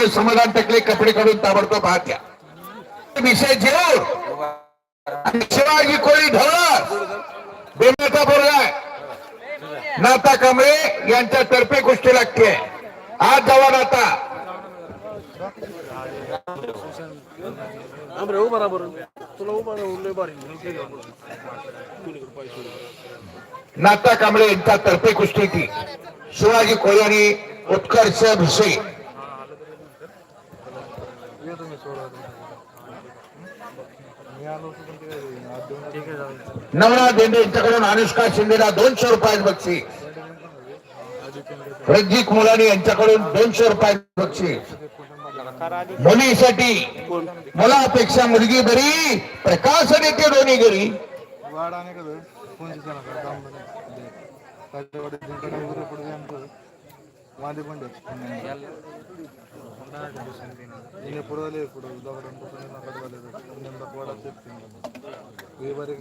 समाधान टाकले कपडे काढून ताबडतोब हात घ्या. विषय जेव आणि शिवाजी कोळी ढवळ नाता कांबळे यांच्या तर्फे कुस्ती लागते. आज जावा नाता. नाता कांबळे यांच्या तर्फे कुस्ती ती शिवाजी कोळी आणि उत्कर्ष भिसे. ये तुम्ही सोडा. मी आलो होतो पण ते आज दोन ठीक आहे जाऊ नवरा देंडे यांच्याकडून अनुष्का शिंदेला दोनशे रुपये बक्षीस रज्जिक मुलानी यांच्याकडून दोनशे रुपये बक्षीस मुलीसाठी मुलापेक्षा मुलगी बरी प्रकाशन येते दोन्ही घरी. वाढ आणि कसं कोणची सण? का काम बने काटेवाडी जिंकणं वगैरे पुढे आमचं वांदे पण इने पुढे आले पुढे दगडांपासून कडवाले नेमका पोडा ते बारीक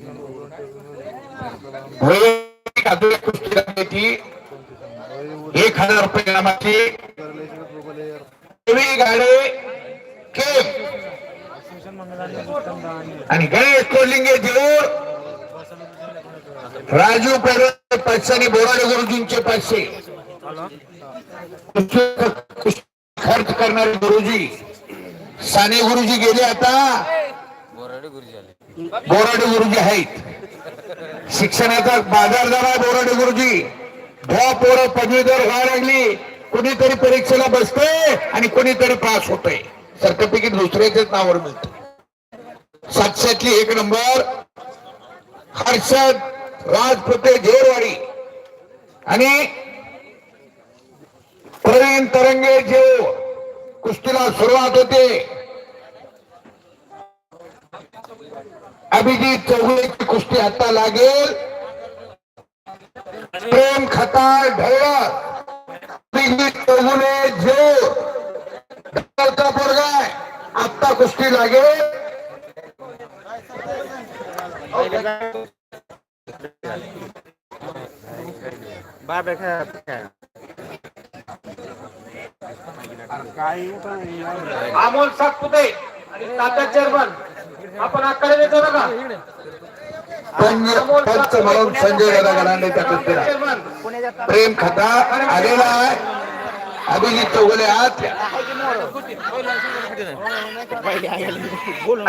वैयक्तिक आधुनिक एक हजार रुपये नामाची गाडे आणि गणेश कोल्लिंगे देऊर राजू पेडे पाचशे आणि बोराडे गुरुजींचे पाचशे खर्च करणारे गुरुजी. साने गुरुजी गेले आता. बोराडे गुरुजी आहेत. शिक्षणाचा बाजार झाला बोराडे गुरुजी. ढा पोरं पदवीधर व्हायला लागली. कोणीतरी परीक्षेला बसतंय आणि कोणीतरी पास होतंय. सर्टिफिकेट दुसऱ्याच्याच नावावर मिळत. सातशेतली एक नंबर. हर्षद राजपुते झेरवाडी आणि प्रवीण तरंगे जे कुस्तीला सुरुवात होते अभिजित चौगुलेची कुस्ती आता लागेल प्रेम खताळ ढळक अभिजित चौगुले जो ढळका पोरगाय आत्ता कुस्ती लागेल बाबे काय अमोल सातपुते आणि तात्या चेअरमन. आपण आकडे देतो बघा पंच पंच म्हणून संजय दादा गलांडे त्या कुस्तीला चेअरमन. प्रेम खता आलेला आहे. अभिजित चौगुले आत.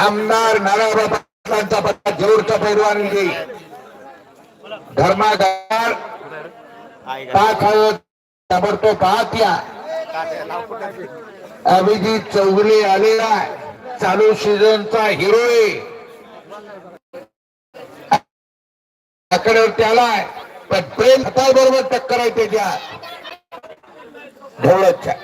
आमदार नारायणराव पत्ता जेऊरचा पैलवान घेईल धर्मागार. पाच हळद ताबडतोब पाहत या. अभिजित चौगुले आलेला चालू सीझनचा हिरो आहे आकड्यावरती आलाय पण प्रेम बरोबर टक्कर आहे त्याच्या. ढोलकच्या